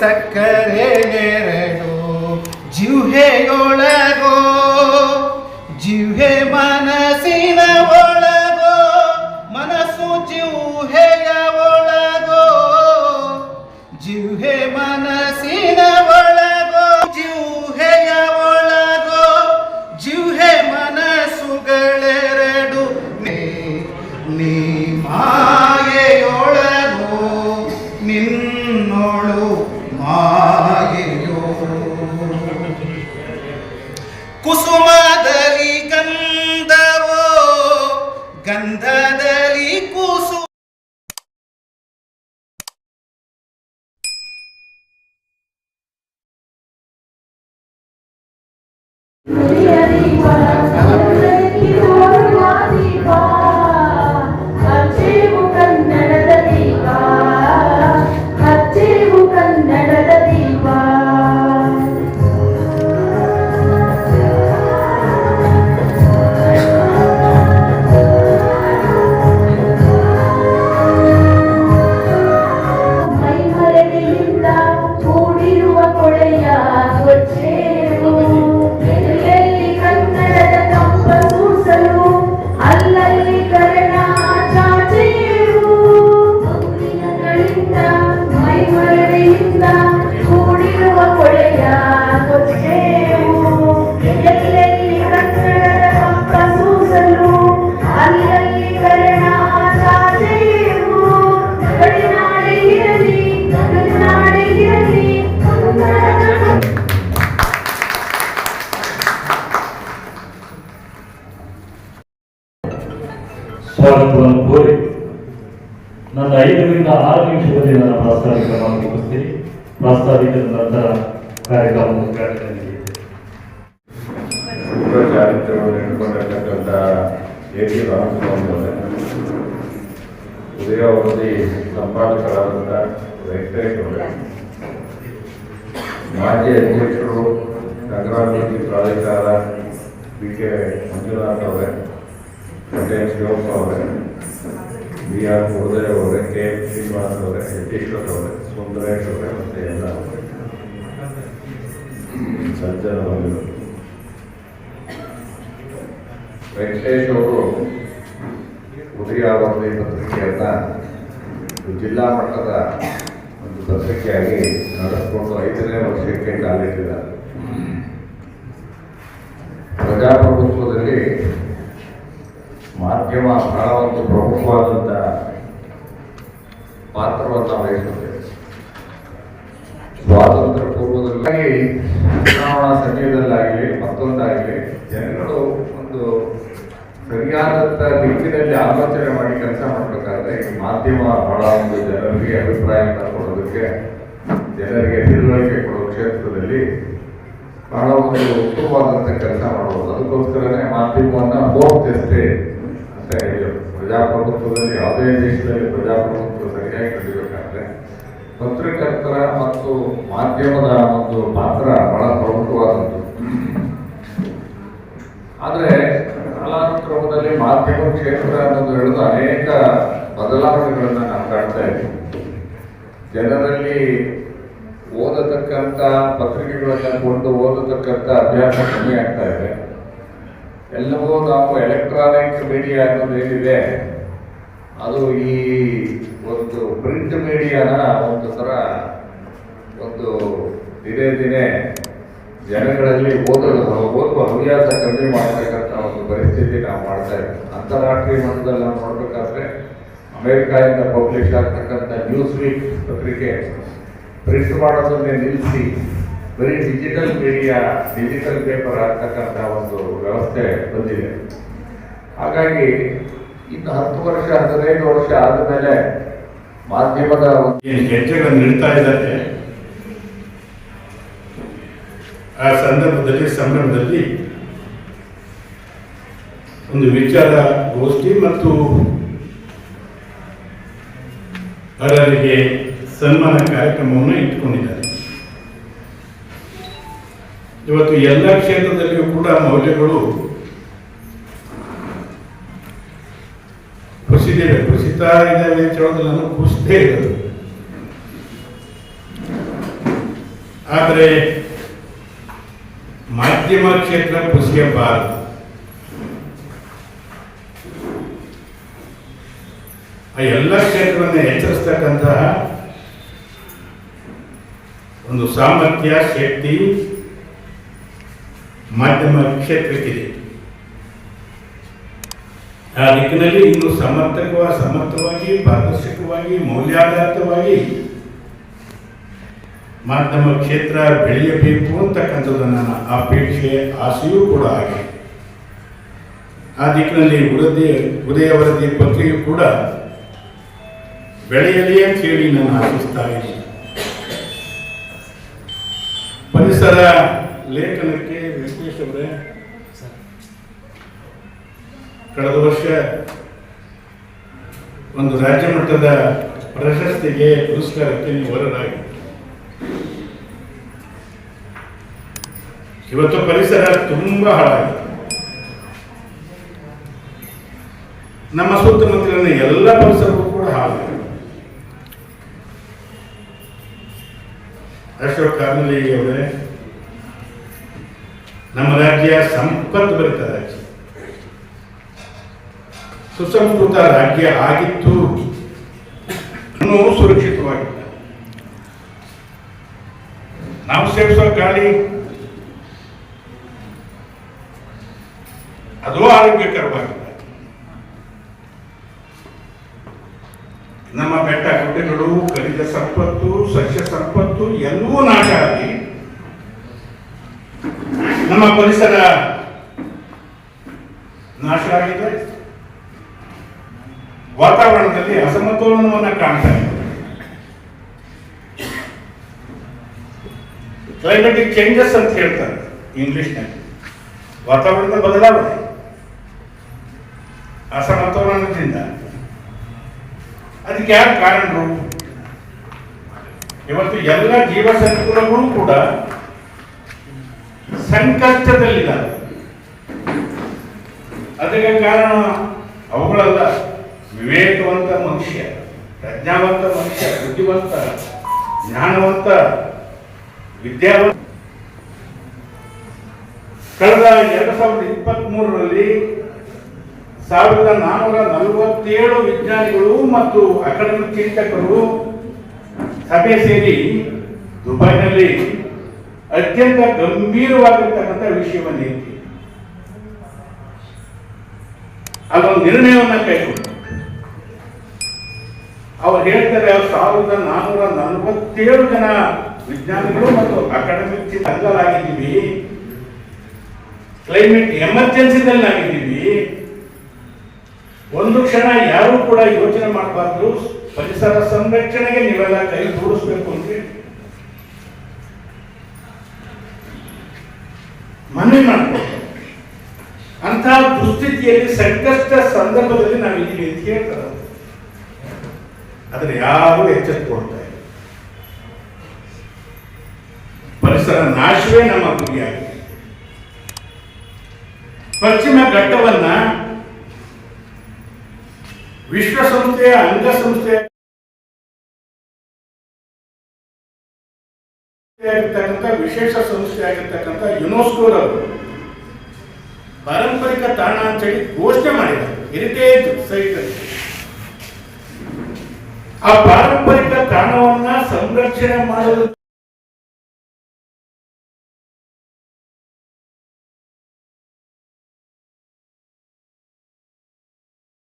ಸಕ್ಕರೆ ನೆರಳು ಜಿಹೆಯೊಳಗೋ ಜಿಹೆ ಮನಸ್ಸಿನ ಒಳಗೋ ಮನಸ್ಸು ಜಿಹೆಯ ಒಳಗೋ ಜಿಹೆ ಮನಸ್ಸಿನ ಒಳಗೋ ಜಿಹ್ವೆಯ こそ ಸ್ವಾಗತವನ್ನು ಕೋರಿ ನನ್ನ ಐದರಿಂದ ಆರು ನಿಮಿಷದಲ್ಲಿ ನನ್ನ ಪ್ರಾಸ್ತಾವಿಕವನ್ನು ಮುಗಿಸ್ತೀನಿ. ಪ್ರಾಸ್ತಾವಿಕದ ನಂತರ ಕಾರ್ಯಕ್ರಮ ಚಾರಿತ್ರ್ಯವನ್ನು ಇಟ್ಕೊಂಡಿರ್ತಕ್ಕಂಥ ಎ ಟಿ ರಾಮಸ್ವಾಮಿ ಉದಯ ವರದಿ ಸಂಪಾದಕರಾದಂಥ ವೆಂಕಟೇಶ್ ಅವರೇ ಮಾಜಿ ಅಧ್ಯಕ್ಷರು, ನಗರಾಭಿವೃದ್ಧಿ ಪ್ರಾಧಿಕಾರ ಬಿ ಕೆ ಮಂಜುನಾಥ್ ಅವರೇ ಪಟೇಲ್ ಶಿವಪ್ಪ ಅವರೇ ಬಿ ಆರ್ ಉದಯ ಅವರೇ ಕೆ ಎಂ ಶ್ರೀನಿವಾಸ್ ಅವರೇ ಯತೀಶ್ವರ್ ಅವರೇ ಸುಂದರೇಶ್ ಅವರೇ ಮತ್ತು ಎಲ್ಲ ಸಜ್ಜನ ಬಂಧುಗಳು ವೆಂಕಟೇಶ್ ಅವರು ಉದಯ ವರದಿ ಪತ್ರಿಕೆಯನ್ನ ಜಿಲ್ಲಾ ಮಟ್ಟದ ಒಂದು ಪತ್ರಿಕೆಯಾಗಿ ನಡೆಸಿಕೊಂಡು ಐದನೇ ವರ್ಷಕ್ಕೆ ಕಾಲಿಟ್ಟಿದ್ದಾರೆ. ಪ್ರಜಾಪ್ರಭುತ್ವದಲ್ಲಿ ಮಾಧ್ಯಮ ಬಹಳ ಒಂದು ಪ್ರಮುಖವಾದಂಥ ಪಾತ್ರವನ್ನು ವಹಿಸುತ್ತೆ. ಸ್ವಾತಂತ್ರ್ಯ ಪೂರ್ವದಲ್ಲಿ ಚುನಾವಣಾ ಸಮಯದಲ್ಲಾಗಲಿ ಮತ್ತೊಂದಾಗಲಿ, ಜನಗಳು ಒಂದು ಸರಿಯಾದಂಥ ದಿಕ್ಕಿನಲ್ಲಿ ಆಲೋಚನೆ ಮಾಡಿ ಕೆಲಸ ಮಾಡಬೇಕಾದ್ರೆ ಈ ಮಾಧ್ಯಮ ಬಹಳ ಒಂದು ಜನರಿಗೆ ಅಭಿಪ್ರಾಯ ಕೊಡೋದಕ್ಕೆ ಜನರಿಗೆ ತಿಳುವಳಿಕೆ ಕೊಡೋ ಕ್ಷೇತ್ರದಲ್ಲಿ ಬಹಳ ಒಂದು ಉತ್ತಮವಾದಂಥ ಕೆಲಸ ಮಾಡಬಹುದು ಅದಕ್ಕೋಸ್ಕರನೇ ಮಾಧ್ಯಮವನ್ನು ಹೇಳಿದ್ರು ಪ್ರಜಾಪ್ರಭುತ್ವದಲ್ಲಿ ಯಾವುದೇ ದೇಶದಲ್ಲಿ ಪ್ರಜಾಪ್ರಭುತ್ವ ಸರಿಯಾಗಿ ನಡಿಬೇಕಾದ್ರೆ ಪತ್ರಕರ್ತರ ಮತ್ತು ಮಾಧ್ಯಮದ ಒಂದು ಪಾತ್ರ ಬಹಳ ಪ್ರಮುಖವಾದದ್ದು. ಆದರೆ ಕಾಲಾನುಕ್ರಮದಲ್ಲಿ ಮಾಧ್ಯಮ ಕ್ಷೇತ್ರ ಅನ್ನೋದು ಹೇಳೋದು ಅನೇಕ ಬದಲಾವಣೆಗಳನ್ನು ನಾವು ಕಾಣ್ತಾ ಇದ್ದೀವಿ. ಜನರಲ್ಲಿ ಓದತಕ್ಕಂಥ ಪತ್ರಿಕೆಗಳನ್ನು ಕೊಂಡು ಓದತಕ್ಕಂಥ ಅಭ್ಯಾಸ ಕಮ್ಮಿ ಆಗ್ತಾ ಇದೆ. ಎಲ್ಲವೂ ನಾವು ಎಲೆಕ್ಟ್ರಾನಿಕ್ ಮೀಡಿಯಾ ಅನ್ನೋದು ಏನಿದೆ, ಅದು ಈ ಒಂದು ಪ್ರಿಂಟ್ ಮೀಡಿಯಾನ ಒಂದು ಥರ ಒಂದು ದಿನೇ ದಿನೇ ಜನಗಳಲ್ಲಿ ಓದಲು ಓದುವ ಹವ್ಯಾಸ ಕಮ್ಮಿ ಮಾಡ್ತಕ್ಕಂಥ ಒಂದು ಪರಿಸ್ಥಿತಿ ನಾವು ಮಾಡ್ತಾ ಇದ್ದೀವಿ ಅಂತಾರಾಷ್ಟ್ರೀಯ ಮಟ್ಟದಲ್ಲಿ ನಾವು ನೋಡ್ಬೇಕಾದ್ರೆ ಅಮೆರಿಕಾದಿಂದ ಪಬ್ಲಿಷ್ ಆಗ್ತಕ್ಕಂಥ ನ್ಯೂಸ್ ವೀಕ್ ಪತ್ರಿಕೆ ಪ್ರಿಂಟ್ ಮಾಡೋದನ್ನೇ ನಿಲ್ಲಿಸಿ ಬರೀ ಡಿಜಿಟಲ್ ಮೀಡಿಯಾ ಡಿಜಿಟಲ್ ಪೇಪರ್ ಆಗ್ತಕ್ಕಂಥ ಒಂದು ವ್ಯವಸ್ಥೆ ಬಂದಿದೆ. ಹಾಗಾಗಿ ಇನ್ನು ಹತ್ತು ವರ್ಷ, ಹದಿನೈದು ವರ್ಷ ಆದಮೇಲೆ ಮಾಧ್ಯಮದ ಹೆಜ್ಜೆಗಳನ್ನು ನೀಡ್ತಾ ಇದ್ದಾರೆ ಆ ಸಂದರ್ಭದಲ್ಲಿ, ಸಂಭ್ರಮದಲ್ಲಿ ಒಂದು ವಿಚಾರ ಗೋಷ್ಠಿ ಮತ್ತು ಅವರಿಗೆ ಸನ್ಮಾನ ಕಾರ್ಯಕ್ರಮವನ್ನು ಇಟ್ಕೊಂಡಿದ್ದಾರೆ ಇವತ್ತು ಎಲ್ಲ ಕ್ಷೇತ್ರದಲ್ಲಿಯೂ ಕೂಡ ಮೌಲ್ಯಗಳು ಕುಸಿದಿವೆ. ಕುಸಿತಾ ಇದ್ದಾವೆ ಅಂತ ಹೇಳೋದು ನಾನು ಕುಸಿದೇ ಇರೋದು. ಆದರೆ ಮಾಧ್ಯಮ ಕ್ಷೇತ್ರ ಕುಸಿಯಬಾರದು. ಆ ಎಲ್ಲ ಕ್ಷೇತ್ರವನ್ನು ಎಚ್ಚರಿಸ್ತಕ್ಕಂತಹ ಒಂದು ಸಾಮರ್ಥ್ಯ, ಶಕ್ತಿ ಮಾಧ್ಯಮ ಕ್ಷೇತ್ರಕ್ಕಿದೆ ಆ ನಿಟ್ಟಿನಲ್ಲಿ ಇನ್ನು ಸಮರ್ಥಕವಾಗಿ ಸಮರ್ಥವಾಗಿ, ಪಾರದರ್ಶಕವಾಗಿ, ಮೌಲ್ಯಾಧಾರಿತವಾಗಿ ಮಾಧ್ಯಮ ಕ್ಷೇತ್ರ ಬೆಳೆಯಬೇಕು ಅಂತಕ್ಕಂಥದ್ದು ನನ್ನ ಅಪೇಕ್ಷೆ, ಆಸೆಯೂ ಕೂಡ ಆಗಿದೆ ಆ ದಿಕ್ಕಿನಲ್ಲಿ ಉದಯ ಉದಯ ವರದಿ ಪತ್ರಿಕೆ ಕೂಡ ಬೆಳೆಯಲಿ ಅಂತ ಹೇಳಿ ನಾನು ಆಶಿಸ್ತಾ ಇದ್ದೀನಿ. ಪರಿಸರ ಲೇಖನಕ್ಕೆ ಅವರೇ ಕಳೆದ ವರ್ಷ ಒಂದು ರಾಜ್ಯ ಮಟ್ಟದ ಪ್ರಶಸ್ತಿಗೆ ಪುರಸ್ಕಾರಕ್ಕೆ ನೀವು ಹೊರರಾಗಿ ಇವತ್ತು ಪರಿಸರ ತುಂಬಾ ಹಾಳಾಗಿದೆ. ನಮ್ಮ ಸುತ್ತಮುತ್ತಲಿನ ಎಲ್ಲ ಪರಿಸರವೂ ಕೂಡ ಹಾಳಾಗಿದೆ. ಅಶೋಕ್ ಕಾರ್ನಲ್ಲಿ ಅವರೇ ನಮ್ಮ ರಾಜ್ಯ ಸಂಪತ್ತು ಭರಿತ ರಾಜ್ಯ. ಸುಸಂಸ್ಕೃತ ರಾಜ್ಯ ಆಗಿತ್ತು. ಸುರಕ್ಷಿತವಾಗಿಲ್ಲ. ನಾವು ಸೇವಿಸುವ ಗಾಳಿ ಅದು ಆರೋಗ್ಯಕರವಾಗಿಲ್ಲ. ನಮ್ಮ ಬೆಟ್ಟ ಗುಡ್ಡೆಗಳು ಖನಿಜ ಸಂಪತ್ತು, ಸಸ್ಯ ಸಂಪತ್ತು ಎಲ್ಲವೂ ನಾಶ ಆಗಿ ನಮ್ಮ ಪರಿಸರ ನಾಶ ಆಗಿದೆ. ವಾತಾವರಣದಲ್ಲಿ ಅಸಮತೋಲನವನ್ನು ಕಾಣ್ತಾ ಇದೆ. ಕ್ಲೈಮೆಟಿಕ್ ಚೇಂಜಸ್ ಅಂತ ಹೇಳ್ತಾರೆ ಇಂಗ್ಲಿಷ್ನಲ್ಲಿ ವಾತಾವರಣದ ಬದಲಾವಣೆ. ಅಸಮತೋಲನದಿಂದ. ಅದಕ್ಕೆ ಯಾರು ಕಾರಣರು? ಇವತ್ತು ಎಲ್ಲ ಜೀವ ಸಂಕುಲಗಳು ಕೂಡ ಸಂಕಷ್ಟದಲ್ಲಿದ್ದಾರೆ. ಅದಕ್ಕೆ ಕಾರಣ ಅವುಗಳಲ್ಲ. ವಿವೇಕವಂತ ಮನುಷ್ಯ, ಪ್ರಜ್ಞಾವಂತ ಮನುಷ್ಯ, ಬುದ್ಧಿವಂತ, ಜ್ಞಾನವಂತ, ವಿದ್ಯಾವಂತ. ಕಳೆದ ಎರಡು ಸಾವಿರದ ಇಪ್ಪತ್ತ್ ಮೂರರಲ್ಲಿ ಸಾವಿರದ ನಾನ್ನೂರ ನಲವತ್ತೇಳು ವಿಜ್ಞಾನಿಗಳು ಮತ್ತು ಅಕಾಡೆಮಿಕ್ ಚಿಂತಕರು ಸಭೆ ಸೇರಿ ದುಬೈನಲ್ಲಿ ಅತ್ಯಂತ ಗಂಭೀರವಾಗಿರ್ತಕ್ಕಂಥ ವಿಷಯವನ್ನು ಎತ್ತಿ ಅದೊಂದು ನಿರ್ಣಯವನ್ನ ಕೈಗೊಂಡು. ಅವ್ರು ಹೇಳ್ತಾರೆ ಸಾವಿರದ ನಾನ್ನೂರ ನಲವತ್ತೇಳು ಜನ ವಿಜ್ಞಾನಿಗಳು ಮತ್ತು ಅಕಾಡೆಮಿಕ್ ತಂಗಲಾಗಿದ್ದೀವಿ ಕ್ಲೈಮೇಟ್ ಎಮರ್ಜೆನ್ಸಿದಲ್ಲಿ ಆಗಿದ್ದೀವಿ ಒಂದು ಕ್ಷಣ ಯಾರು ಕೂಡ ಯೋಚನೆ ಮಾಡಬಾರ್ದು. ಪರಿಸರ ಸಂರಕ್ಷಣೆಗೆ ನೀವೆಲ್ಲ ಕೈ ಜೋಡಿಸ್ಬೇಕು ಅಂತ ಮನವಿ ಮಾಡ್ಕೊಳ್ತಾರೆ ಅಂತ ದುಸ್ಥಿತಿಯಲ್ಲಿ ಸಂಕಷ್ಟ ಸಂದರ್ಭದಲ್ಲಿ ನಾವಿದ್ದೀವಿ ಅಂತ ಹೇಳ್ತಾರೆ ಅದನ್ನು ಯಾರು ಎಚ್ಚೆತ್ತುಕೊಳ್ತಾ ಇಲ್ಲ. ಪರಿಸರ ನಾಶವೇ ನಮ್ಮ ಗುರಿಯಾಗಿದೆ. ಪಶ್ಚಿಮ ಘಟ್ಟವನ್ನ ವಿಶ್ವಸಂಸ್ಥೆಯ ಅಂಗಸಂಸ್ಥೆ ಆಗಿರ್ತಕ್ಕಂಥ ವಿಶೇಷ ಸಂಸ್ಥೆ ಆಗಿರ್ತಕ್ಕಂಥ ಯುನೆಸ್ಕೋರವರು ಪಾರಂಪರಿಕ ತಾಣ ಅಂತೇಳಿ ಘೋಷಣೆ ಮಾಡಿದ್ದಾರೆ. ಹೆರಿಟೇಜ್ ಸೈಟ್ ಅಂತ. ಆ ಪಾರಂಪರಿಕ ತಾಣವನ್ನ ಸಂರಕ್ಷಣೆ ಮಾಡಲು